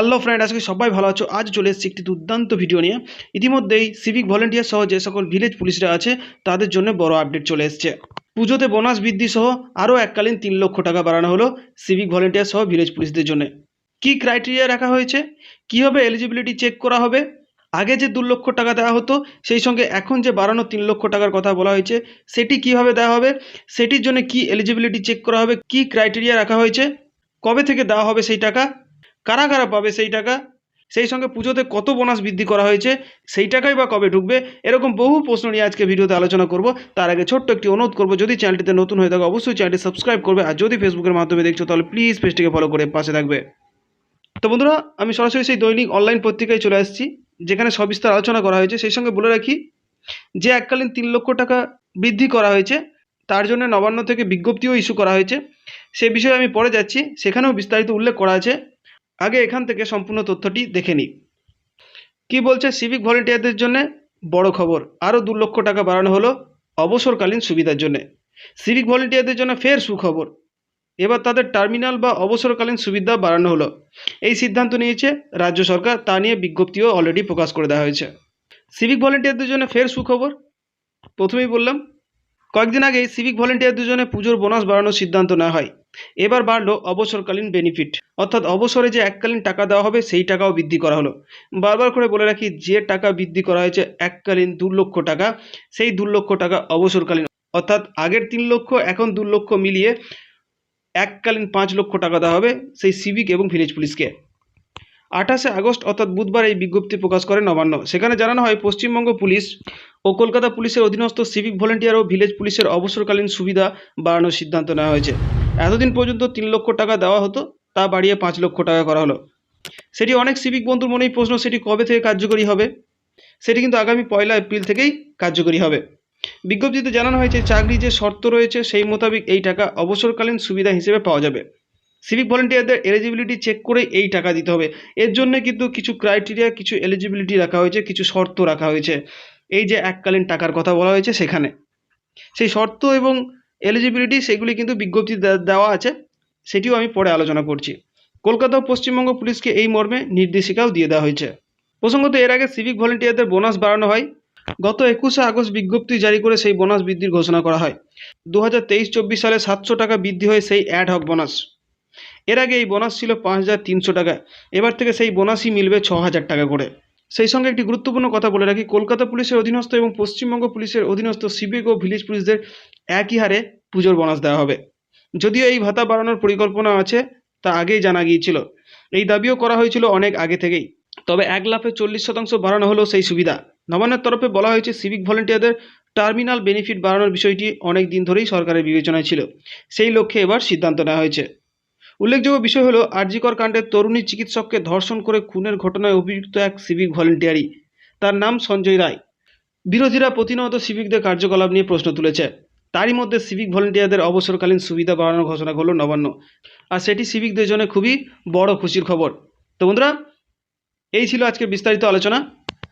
Hello friend আজকে সবাই ভালো আছো। আজ চলে এসেছি একটি দুর্দান্ত ভিডিও নিয়ে। ইতিমধ্যেই সিভিক ভলেন্টিয়ার সহ যে সকল ভিলেজ পুলিশরা আছে, তাদের জন্য বড় আপডেট চলে এসেছে। পুজোতে বোনাস বৃদ্ধি সহ আরও এককালীন তিন লক্ষ টাকা বাড়ানো হলো সিভিক ভলেন্টিয়ার সহ ভিলেজ পুলিশদের জন্য। কী ক্রাইটেরিয়া রাখা হয়েছে? কীভাবে এলিজিবিলিটি চেক করা হবে? আগে যে দু লক্ষ টাকা দেওয়া হতো, সেই সঙ্গে এখন যে বাড়ানো তিন লক্ষ টাকার কথা বলা হয়েছে, সেটি কীভাবে দেওয়া হবে? সেটির জন্য কি এলিজিবিলিটি চেক করা হবে? কি ক্রাইটেরিয়া রাখা হয়েছে? কবে থেকে দেওয়া হবে সেই টাকা? কারা কারা পাবে সেই টাকা? সেই সঙ্গে পুজোতে কত বোনাস বৃদ্ধি করা হয়েছে? সেই টাকাই বা কবে ঢুকবে? এরকম বহু প্রশ্ন নিয়ে আজকে ভিডিওতে আলোচনা করব। তার আগে ছোট্ট একটি অনুরোধ করব, যদি চ্যানেলটিতে নতুন হয়ে থাকে, অবশ্যই চ্যানেলটি সাবস্ক্রাইব করবে। আর যদি ফেসবুকের মাধ্যমে দেখছ, তাহলে প্লিজ পেজটিকে ফলো করে পাশে থাকবে। তো বন্ধুরা, আমি সরাসরি সেই দৈনিক অনলাইন পত্রিকায় চলে আসছি, যেখানে সবিস্তার আলোচনা করা হয়েছে। সেই সঙ্গে বলে রাখি, যে এককালীন তিন লক্ষ টাকা বৃদ্ধি করা হয়েছে, তার জন্য নবান্ন থেকে বিজ্ঞপ্তিও ইস্যু করা হয়েছে। সে বিষয়ে আমি পরে যাচ্ছি। সেখানেও বিস্তারিত উল্লেখ করা আছে। আগে এখান থেকে সম্পূর্ণ তথ্যটি দেখে নিই। কি বলছে সিভিক ভলেন্টিয়ারদের জন্য? বড় খবর। আরও দু লক্ষ টাকা বাড়ানো হলো অবসরকালীন সুবিধার জন্য। সিভিক ভলেন্টিয়ারদের জন্য ফের সুখবর। এবার তাদের টার্মিনাল বা অবসরকালীন সুবিধা বাড়ানো হলো। এই সিদ্ধান্ত নিয়েছে রাজ্য সরকার। তা নিয়ে বিজ্ঞপ্তিও অলরেডি প্রকাশ করে দেওয়া হয়েছে। সিভিক ভলেন্টিয়ারদের জন্য ফের সুখবর? প্রথমেই বললাম, কয়েকদিন আগে সিভিক ভলেন্টিয়ারদের জন্য পুজোর বোনাস বাড়ানোর সিদ্ধান্ত নেওয়া হয়। এবার বাড়লো অবসরকালীন বেনিফিট অর্থাৎ অবসরে যে এককালীন টাকা দেওয়া হবে, সেই টাকাও বৃদ্ধি করা হলো। বারবার করে বলে রাখি, যে টাকা বৃদ্ধি করা হয়েছে এককালীন দু লক্ষ টাকা, সেই দু লক্ষ টাকা অবসরকালীন। অর্থাৎ আগের তিন লক্ষ, এখন দু লক্ষ মিলিয়ে এককালীন পাঁচ লক্ষ টাকা দেওয়া হবে সেই সিভিক এবং ভিলেজ পুলিশকে আঠাশে আগস্ট, অর্থাৎ বুধবার, এই বিজ্ঞপ্তি প্রকাশ করে নবান্ন। সেখানে জানানো হয়, পশ্চিমবঙ্গ পুলিশ ও কলকাতা পুলিশের অধীনস্থ সিভিক ভলেন্টিয়ার ও ভিলেজ পুলিশের অবসরকালীন সুবিধা বাড়ানোর সিদ্ধান্ত নেওয়া হয়েছে। এতদিন পর্যন্ত তিন লক্ষ টাকা দেওয়া হতো, তা বাড়িয়ে পাঁচ লক্ষ টাকা করা হলো। সেটি অনেক সিভিক বন্ধুর মনেই প্রশ্ন, সেটি কবে থেকে কার্যকরী হবে? সেটি কিন্তু আগামী পয়লা এপ্রিল থেকেই কার্যকরী হবে। বিজ্ঞপ্তিতে জানানো হয়েছে, চাকরি যে শর্ত রয়েছে, সেই মোতাবেক এই টাকা অবসরকালীন সুবিধা হিসেবে পাওয়া যাবে। সিভিক ভলেন্টিয়ারদের এলিজিবিলিটি চেক করে এই টাকা দিতে হবে। এর জন্য কিন্তু কিছু ক্রাইটেরিয়া কিছু এলিজিবিলিটি রাখা হয়েছে, কিছু শর্ত রাখা হয়েছে। এই যে এককালীন টাকার কথা বলা হয়েছে সেখানে। সেই শর্ত এবং এলিজিবিলিটি সেগুলি কিন্তু বিজ্ঞপ্তি দেওয়া আছে, সেটিও আমি পরে আলোচনা করছি। কলকাতা পশ্চিমবঙ্গ পুলিশকে এই মর্মে নির্দেশিকাও দিয়ে দেওয়া হয়েছে। প্রসঙ্গত, এর আগে সিভিক ভলেন্টিয়ারদের বোনাস বাড়ানো হয়। গত একুশে আগস্ট বিজ্ঞপ্তি জারি করে সেই বোনাস বৃদ্ধির ঘোষণা করা হয়। দু হাজার তেইশ চব্বিশ সালে সাতশো টাকা বৃদ্ধি হয় সেই অ্যাড হক বোনাস। এর আগে এই বোনাস ছিল পাঁচ হাজার তিনশো টাকা। এবার থেকে সেই বোনাসই মিলবে ছ হাজার টাকা করে। সেই সঙ্গে একটি গুরুত্বপূর্ণ কথা বলে রাখি, কলকাতা পুলিশের অধীনস্থ এবং পশ্চিমবঙ্গ পুলিশের অধীনস্থ সিভিক ও ভিলেজ পুলিশদের একই হারে পুজোর বোনাস দেওয়া হবে। যদিও এই ভাতা বাড়ানোর পরিকল্পনা আছে, তা আগেই জানা গিয়েছিল। এই দাবিও করা হয়েছিল অনেক আগে থেকেই। তবে এক লাফে চল্লিশ শতাংশ বাড়ানো হলো সেই সুবিধা। নবান্নের তরফে বলা হয়েছে, সিভিক ভলেন্টিয়ারদের টার্মিনাল বেনিফিট বাড়ানোর বিষয়টি অনেক দিন ধরেই সরকারের বিবেচনায় ছিল। সেই লক্ষ্যে এবার সিদ্ধান্ত নেওয়া হয়েছে। উল্লেখযোগ্য বিষয় হলো, আরজিকর কাণ্ডের তরুণী চিকিৎসককে ধর্ষণ করে খুনের ঘটনায় অভিযুক্ত এক সিভিক ভলেন্টিয়ারই। তার নাম সঞ্জয় রায়। বিরোধীরা প্রতিনিয়ত সিভিকদের কার্যকলাপ নিয়ে প্রশ্ন তুলেছে। তারই মধ্যে সিভিক ভলেন্টিয়ারদের অবসরকালীন সুবিধা বাড়ানোর ঘোষণা করল নবান্ন। আর সেটি সিভিকদের জন্য খুবই বড় খুশির খবর। তো বন্ধুরা, এই ছিল আজকের বিস্তারিত আলোচনা।